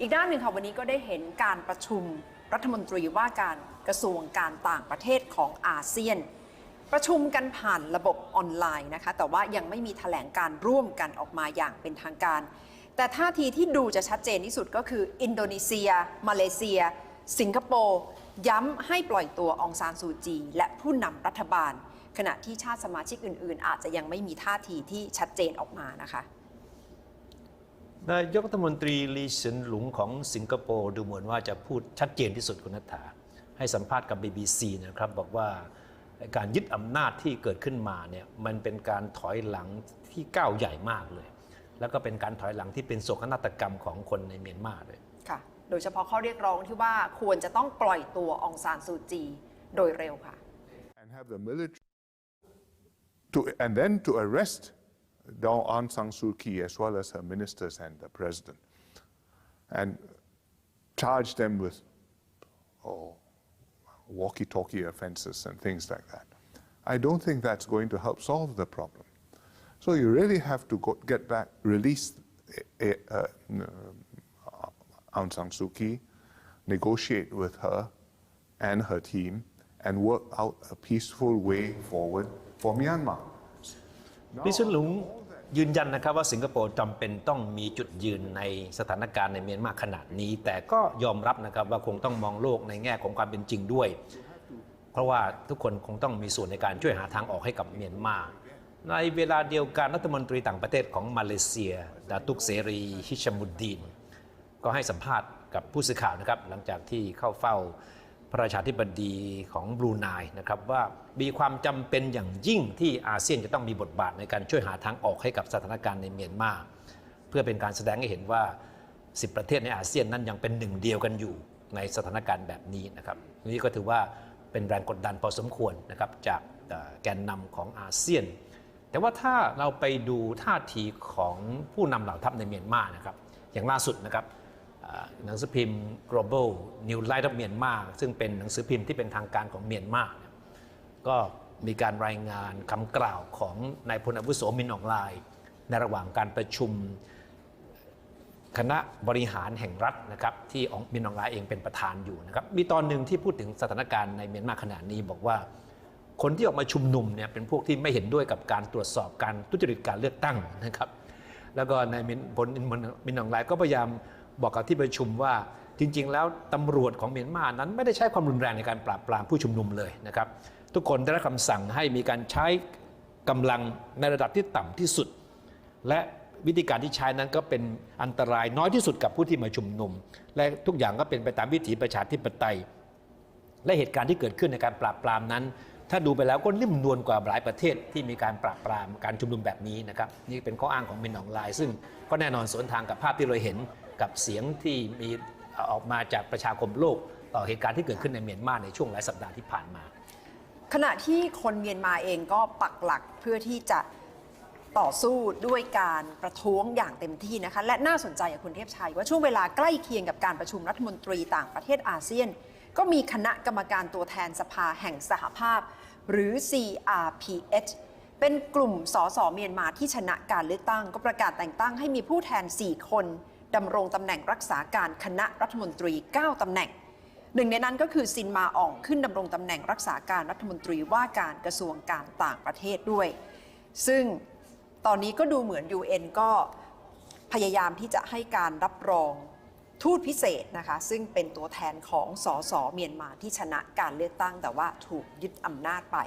อีกด้านหนึ่งค่ะวันนี้ก็ได้เห็นการประชุมรัฐมนตรีว่าการกระทรวงการต่างประเทศของอาเซียน ประชุมกันผ่านระบบออนไลน์นะคะ แต่ว่ายังไม่มีแถลงการร่วมกันออกมาอย่างเป็นทางการ แต่ท่าทีที่ดูจะชัดเจนที่สุดก็คือ อินโดนีเซีย มาเลเซีย สิงคโปร์ย้ำให้ปล่อยตัวองซานซูจี และผู้นำรัฐบาล ขณะที่ชาติสมาชิกอื่น ๆ อาจจะยังไม่มีท่าทีที่ชัดเจนออกมานะคะ นายกรัฐมนตรีลีเซินหลุงของสิงคโปร์ดูเหมือนว่าจะพูดชัดเจนที่สุดคุณนัฐาให้สัมภาษณ์กับ BBC นะครับบอกว่าการยึดอำนาจที่เกิดขึ้นมาเนี่ยมันเป็นการถอยหลังที่ก้าวใหญ่มากเลย แล้วก็เป็นการถอยหลังที่เป็นโศกนาฏกรรมของคนในเมียนมาด้วยค่ะ โดยเฉพาะข้อเรียกร้องที่ว่าควรจะต้องปล่อยตัวองซานซูจีโดยเร็วค่ะ and have the military to, and then to arrest Daw Aung San Suu Kyi as well as her ministers and the president and charge them with oh, walkie-talkie offenses and things like that. I don't think that's going to help solve the problem. So you really have to go, get back, release eh, eh, uh, Aung San Suu Kyi, negotiate with her and her team, and work out a peaceful way forward for Myanmar. ลิเซินหลุงยืนยันนะครับว่าสิงคโปร์จำเป็นต้องมีจุดยืนในสถานการณ์ในเมียนมาขนาดนี้ แต่ก็ยอมรับนะครับว่าคงต้องมองโลกในแง่ของความเป็นจริงด้วย เพราะว่าทุกคนคงต้องมีส่วนในการช่วยหาทางออกให้กับเมียนมา ในเวลาเดียวกันรัฐมนตรีต่างประเทศของมาเลเซีย ดาตุกเสรีฮิชมุดดีน ก็ให้สัมภาษณ์กับผู้สื่อข่าวนะครับหลังจากที่เข้าเฝ้า พระราชาธิบดีของบรูไนนะครับว่ามีความจำเป็นอย่างยิ่งที่อาเซียนจะต้องมีบทบาทในการช่วยหาทางออกให้กับสถานการณ์ในเมียนมาเพื่อเป็นการแสดงให้เห็นว่า 10 ประเทศในอาเซียนนั้นยังเป็นหนึ่งเดียวกันอยู่ในสถานการณ์แบบนี้นะครับนี่ก็ถือว่าเป็นแรงกดดันพอสมควรนะครับจากแกนนำของอาเซียน แต่ว่าถ้าเราไปดูท่าทีของผู้นำเหล่าทัพในเมียนมานะครับอย่างล่าสุดนะครับ หนังสือพิมพ์ global new light of Myanmar ซึ่งเป็นหนังสือพิมพ์ที่เป็นทางการของเมียนมาก็มีการรายงานคำกล่าวของนายพลอาวุโสมินอองไลน์ในระหว่างการประชุมคณะบริหารแห่งรัฐนะครับที่องมินอองไลน์เองเป็นประธานอยู่นะครับมีตอนหนึ่งที่พูดถึงสถานการณ์ในเมียนมาขณะนี้บอกว่า คนที่ออกมาชุมนุมเนี่ยเป็นพวกที่ไม่เห็นด้วยกับการตรวจสอบการทุจริตการเลือกตั้งนะครับ แล้วก็นายมินพลมินอองไลน์ก็พยายาม บอกกับที่ประชุมว่าจริง ๆ แล้วตำรวจของเมียนมานั้นไม่ได้ใช้ความรุนแรงในการปราบปรามผู้ชุมนุมเลยนะครับ ทุกคนได้รับคำสั่งให้มีการใช้กำลังในระดับที่ต่ำที่สุด และวิธีการที่ใช้นั้นก็เป็นอันตรายน้อยที่สุดกับผู้ที่มาชุมนุม และทุกอย่างก็เป็นไปตามวิถีประชาธิปไตย และเหตุการณ์ที่เกิดขึ้นในการปราบปรามนั้น ถ้าดูไปแล้วก็นิ่มนวลกว่าหลายประเทศที่มีการปราบปรามการชุมนุมแบบนี้นะครับนี่เป็นข้ออ้างของมินอองไลน์ซึ่งก็แน่นอนสวนทางกับภาพที่เราเห็น กับเสียงที่มีออกมาจากประชาคมโลกต่อเหตุการณ์ที่เกิดขึ้นในเมียนมาในช่วงหลายสัปดาห์ที่ผ่านมา ขณะที่คนเมียนมาเองก็ปักหลักเพื่อที่จะต่อสู้ด้วยการประท้วงอย่างเต็มที่นะคะและน่าสนใจกับคุณเทพชัย ว่าช่วงเวลาใกล้เคียงกับการประชุมรัฐมนตรีต่างประเทศอาเซียน ก็มีคณะกรรมการตัวแทนสภาแห่งสหภาพ หรือ CRPH เป็นกลุ่มสสเมียนมาที่ชนะการเลือกตั้ง ก็ประกาศแต่งตั้งให้มีผู้แทน 4 คน ดำรงตำแหน่งรักษาการคณะรัฐมนตรี 9ตำแหน่ง หนึ่งในนั้นก็คือซินมาอ่องขึ้นดำรงตำแหน่งรักษาการรัฐมนตรีว่าการกระทรวงการต่างประเทศด้วย ซึ่งตอนนี้ก็ดูเหมือน UN ก็พยายามที่จะให้การรับรองทูตพิเศษนะคะซึ่งเป็นตัวแทนของสสเมียนมาที่ชนะการเลือกตั้งแต่ว่าถูกยึดอำนาจไป